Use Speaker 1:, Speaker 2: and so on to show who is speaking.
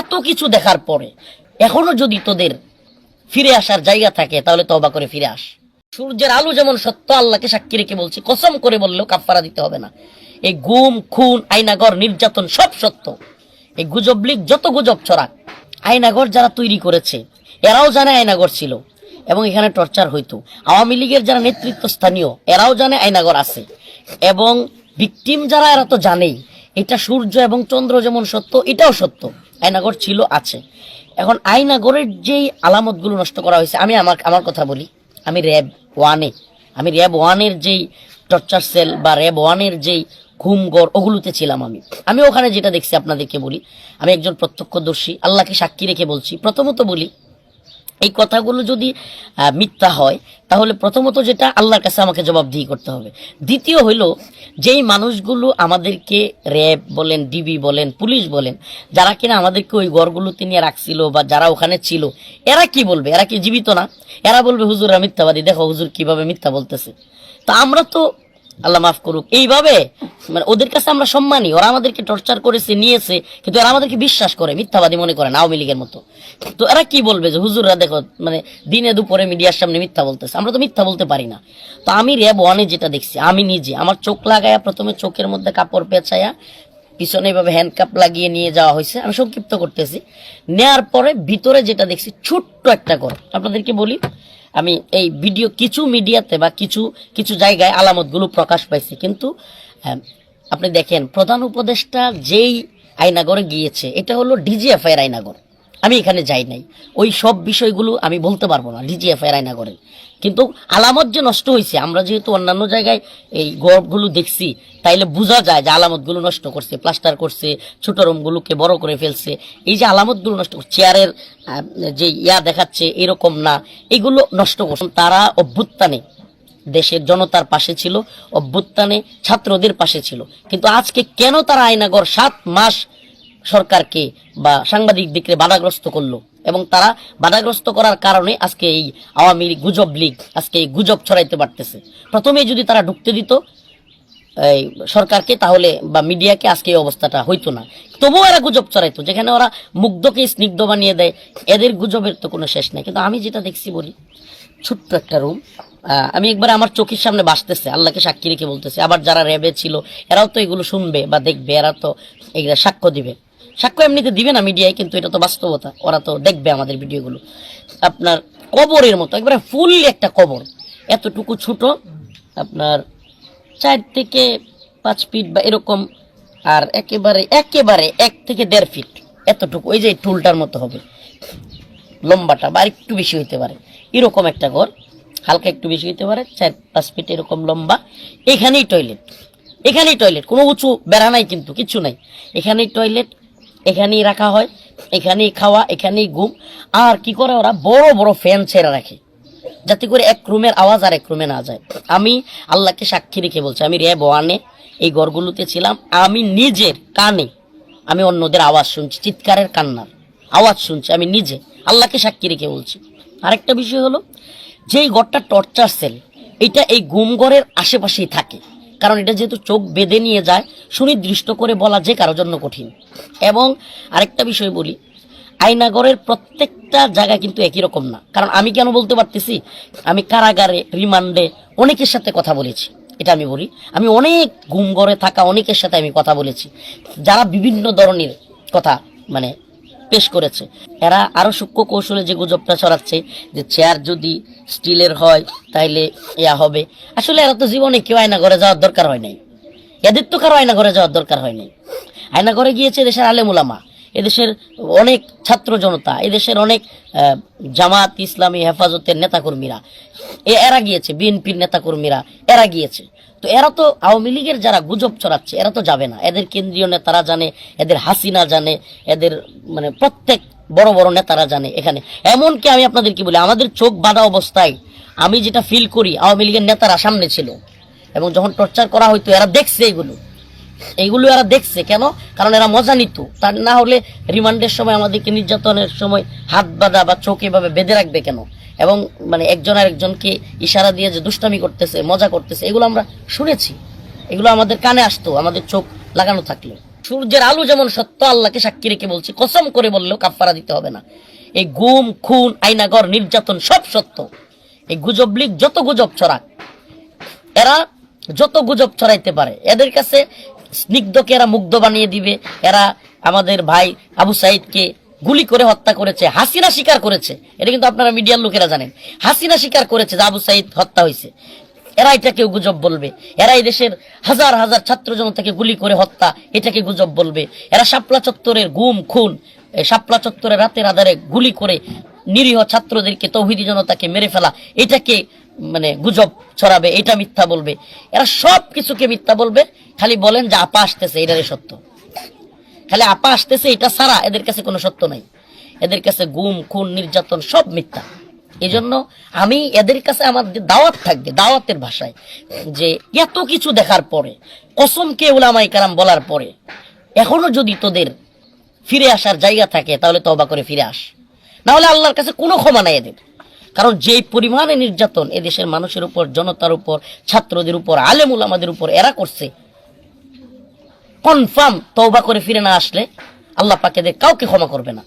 Speaker 1: এত কিছু দেখার পরে, এখনও যদি তোদের ফিরে আসার জায়গা থাকে, তাহলে তবা করে ফিরে আস। সূর্যের আলো যেমন সত্য, আল্লাহকে সাক্ষী রেখে বলছি, কসম করে বললেও কাফারা দিতে হবে না। এই গুম খুন আইনাগর নির্যাতন সব সত্য। এই গুজব লীগ যত গুজব ছড়াক আইনাগর যারা তৈরি করেছে, এরাও জানে আইনাগর ছিল। এবং এখানে টর্চার হইতো। আওয়ামী লীগের যারা নেতৃত্ব স্থানীয়, এরাও জানে আইনাগর আছে। এবং ভিকটিম যারা, এরা তো জানেই, এটা সূর্য এবং চন্দ্র যেমন সত্য, এটাও সত্য। আইনাগর ছিল, আছে। এখন আয়নাগরের যেই আলামতগুলো নষ্ট করা হয়েছে, আমি আমার আমার কথা বলি। আমি র্যাব ওয়ানে, আমি র্যাব ওয়ানের যেই টর্চার সেল বা র্যাব ওয়ানের যেই ঘুমগড় ওগুলোতে ছিলাম আমি। আমি ওখানে যেটা দেখছি, আপনাদেরকে বলি। আমি একজন প্রত্যক্ষদর্শী, আল্লাহকে সাক্ষী রেখে বলছি। প্রথমত বলি এই কথাগুলো যদি মিথ্যা হয়, তাহলে প্রথমত যেটা আল্লাহর কাছে আমাকে জবাবদিহি করতে হবে। দ্বিতীয় হইল, যেই মানুষগুলো আমাদেরকে র্যাব বলেন, ডিবি বলেন, পুলিশ বলেন, যারা কিনা আমাদেরকে ওই ঘরগুলোতে নিয়ে রাখছিল বা যারা ওখানে ছিল, এরা কি বলবে? এরা কি জীবিত না? এরা বলবে হুজুররা মিথ্যাবাদী। দেখো, হুজুর কীভাবে মিথ্যা বলতেছে। তা আমরা তো আল্লাহ মাফ করুক। এইভাবে মানে ওদের কাছে আমরা সম্মানী, ওরা আমাদেরকে টর্চার করেছে, নিয়েছে, কিন্তু এরা আমাদেরকে বিশ্বাস করে, মিথ্যাবাদী মনে করে আওয়ামী লীগের মতো। তো এরা কি বলবে যে, হুজুররা দেখো মানে দিনে দুপুরে মিডিয়ার সামনে মিথ্যা বলতেছে। আমরা তো মিথ্যা বলতে পারি না। তো আমি র্যাব ওয়ানে যেটা দেখছি, আমি নিজে, আমার চোখ লাগায়া প্রথমে চোখের মধ্যে কাপড় পেঁচায়া পিছনে এভাবে হ্যান্ডকাপ লাগিয়ে নিয়ে যাওয়া হয়েছে। আমি সংক্ষিপ্ত করতেছি। নেয়ার পরে ভিতরে যেটা দেখছি, ছোট্ট একটা ঘর। আপনাদেরকে বলি, আমি এই ভিডিও কিছু মিডিয়াতে বা কিছু কিছু জায়গায় আলামতগুলো প্রকাশ পাইছি। কিন্তু আপনি দেখেন, প্রধান উপদেষ্টা যেই আইনাগরে গিয়েছে, এটা হলো ডিজিএফআই এর আইনাগর আমি এখানে যাই নাই। ওই সব বিষয়গুলো আমি বলতে পারব না ডিজিএফআই এর আইনাগরে কিন্তু আলামত যে নষ্ট হয়েছে, আমরা যেহেতু অন্যান্য জায়গায় এই গর্বগুলো দেখছি, তাইলে বোঝা যায় যে আলামতগুলো নষ্ট করছে, প্লাস্টার করছে, ছোট রুমগুলোকে বড় করে ফেলছে। এই যে আলামতগুলো নষ্ট করছে, চেয়ারের যে ইয়া দেখাচ্ছে এরকম না, এগুলো নষ্ট করছে। তারা অভ্যুত্থানে, দেশের জনতার পাশে ছিল, অভ্যুত্থানে ছাত্রদের পাশে ছিল। কিন্তু আজকে কেন তারা আইনাগর সাত মাস সরকারকে বা সাংবাদিকদেরকে বাধাগ্রস্ত করল। এবং তারা বাধাগ্রস্ত করার কারণে আজকে এই আওয়ামী গুজব লীগ আজকে এই গুজব ছড়াইতে পারতেছে। প্রথমে যদি তারা ঢুকতে দিত, এই সরকারকে তাহলে বা মিডিয়াকে আজকে এই অবস্থাটা হইতো না। তবুও এরা গুজব ছড়াইতো, যেখানে ওরা মুগ্ধকে স্নিগ্ধ বানিয়ে দেয়। এদের গুজবের তো কোনো শেষ নাই। কিন্তু আমি যেটা দেখছি, বলি, ছোট্ট একটা রুম আমি একবার আমার চোখের সামনে বাসতেছে, আল্লাহকে সাক্ষী রেখে বলতেছে। আবার যারা র্যাবে ছিল, এরাও তো এগুলো শুনবে বা দেখবে, এরা তো এগুলা সাক্ষ্য দিবে। সাক্ষ্য এমনিতে দিবে না মিডিয়ায় কিন্তু এটা তো বাস্তবতা। ওরা তো দেখবে আমাদের ভিডিওগুলো আপনার কবরের মতো, একবারে ফুল একটা কবর। এতটুকু ছোট, আপনার চার থেকে পাঁচ ফিট বা এরকম, আর একেবারে একেবারে এক থেকে দেড় ফিট এতটুকু, ওই যে টুলটার মতো হবে। লম্বাটা বা একটু বেশি হইতে পারে। এরকম একটা ঘর, হালকা একটু বেশি হইতে পারে, চার পাঁচ ফিট এরকম লম্বা। এখানেই টয়লেট এখানেই টয়লেট কোনো উঁচু বেড়া নাই কিন্তু, কিছু নাই। এখানেই টয়লেট এখানেই রাখা হয়, এখানেই খাওয়া, এখানেই ঘুম। আর কি করে ওরা? বড় বড় ফ্যান ছেড়ে রাখে। যাতে করে এক রুমের আওয়াজ আর এক রুমে না যায়। আমি আল্লাহকে সাক্ষী রেখে বলছি, আমি র্যাব ওয়ানে এই ঘরগুলোতে ছিলাম, আমি নিজের কানে আমি অন্যদের আওয়াজ শুনছি, চিৎকারের কান্নার আওয়াজ শুনছি, আমি নিজে আল্লাহকে সাক্ষী রেখে বলছি। আরেকটা বিষয় হলো, যেই ঘরটা টর্চার সেল এটা এই গুমঘরের আশেপাশেই থাকে। কারণ এটা যেহেতু চোখ বেঁধে নিয়ে যায়, সুনির্দিষ্ট করে বলা যে কারোর জন্য কঠিন। এবং আরেকটা বিষয় বলি আয়নাগরের প্রত্যেকটা জায়গা কিন্তু একই রকম না। কারণ আমি কেন বলতে পারতেছি? আমি কারাগারে, রিমান্ডে অনেকের সাথে কথা বলেছি, এটা আমি বলি। আমি অনেক ঘুমঘরে থাকা অনেকের সাথে আমি কথা বলেছি। যারা বিভিন্ন ধরনের কথা মানে পেশ করেছে। এরা আরও সূক্ষ্ম কৌশলে যে গুজবটা ছড়াচ্ছে, যে চেয়ার যদি স্টিলের হয়, তাইলে ইয়া হবে। আসলে এরা তো জীবনে কেউ আয়না ঘরে যাওয়ার দরকার হয় নাই। এদের তো কারও আয়না ঘরে যাওয়ার দরকার হয় নাই। আয়না ঘরে গিয়েছে দেশের আলেমুলামা এদেশের অনেক ছাত্র জনতা, এদেশের অনেক জামাত, ইসলামী হেফাজতের নেতাকর্মীরা এরা গিয়েছে, বিএনপির নেতাকর্মীরা, এরা গিয়েছে। তো এরা তো আওয়ামী লীগের যারা গুজব ছড়াচ্ছে, এরা তো যাবে না। এদের কেন্দ্রীয় নেতারা জানে, এদের হাসিনা জানে, এদের মানে প্রত্যেক বড় বড় নেতারা জানে এখানে। এমনকি আমি আপনাদের কি বলি, আমাদের চোখ বাঁধা অবস্থায় আমি যেটা ফিল করি, আওয়ামী লীগের নেতারা সামনে ছিল। এবং যখন টর্চার করা হইতো, এরা দেখছে এগুলো। এইগুলো এরা দেখছে কেন? কারণ এরা মজা নিত। তার না হলে রিমান্ডের সময় আমাদেরকে নির্যাতনের সময় হাত বাঁধা বা চোখ এভাবে বেঁধে রাখবে কেন? এবং মানে একজন আর একজনকে ইশারা দিয়ে যে দুষ্টামি করতেছে, মজা করতেছে, এগুলো আমরা শুনেছি। এগুলো আমাদের কানে আসতো, আমাদের চোখ লাগানো থাকলে। সূর্যের আলো যেমন সত্য, আল্লাহকে সাক্ষী রেখে বলছি, কসম করে বললেও কাফারা দিতে হবে না। এই গুম, খুন, আইনাগর, নির্যাতন সব সত্য। এই গুজব লীগ যত গুজব ছড়াক, এরা যত গুজব ছড়াইতে পারে, এদের কাছে স্নিগ্ধকে এরা মুগ্ধ বানিয়ে দিবে। এরা আমাদের ভাই আবু সাইদকে গুলি করে হত্যা করেছে, হাসিনা স্বীকার করেছে। এটা কিন্তু আপনারা মিডিয়ার লোকেরা জানেন। হাসিনা স্বীকার করেছে যে আবু সাইদ হত্যা হয়েছে। এরা এটাকে গুজব বলবে। এরা এই দেশের হাজার হাজার ছাত্র জনতাকে গুলি করে হত্যা, এটাকে গুজব বলবে। এরা শাপলা চত্বরের গুম, খুন শাপলা চত্বরে রাতের আধারে গুলি করে নিরীহ ছাত্রদেরকে, তৌহিদি জনতাকে মেরে ফেলা, এটাকে মানে গুজব ছড়াবে, এটা মিথ্যা বলবে। এরা সব কিছুকে মিথ্যা বলবে, খালি বলেন যে আপা আসতেছে এটারে সত্য। খালি আপা আসতেছে, এটা ছাড়া এদের কাছে কোনো সত্য নাই। এদের কাছে গুম, খুন, নির্যাতন সব মিথ্যা। এই জন্য আমি এদের কাছে আমার দাওয়াত থাকবে, দাওয়াতের ভাষায়, যে এত কিছু দেখার পরে কসমকে ওলামাই কারাম বলার পরে, এখনও যদি তোদের ফিরে আসার জায়গা থাকে, তাহলে তবা করে ফিরে আস। না হলে আল্লাহর কাছে কোনো ক্ষমা নাই এদের। কারণ যে পরিমাণে নির্যাতন এদেশের মানুষের উপর, জনতার উপর, ছাত্রদের উপর, আলেমুল আমাদের উপর এরা করছে কনফার্ম তৌবা করে ফিরে না আসলে আল্লাহ পাকে দেখ কাউকে ক্ষমা করবে না।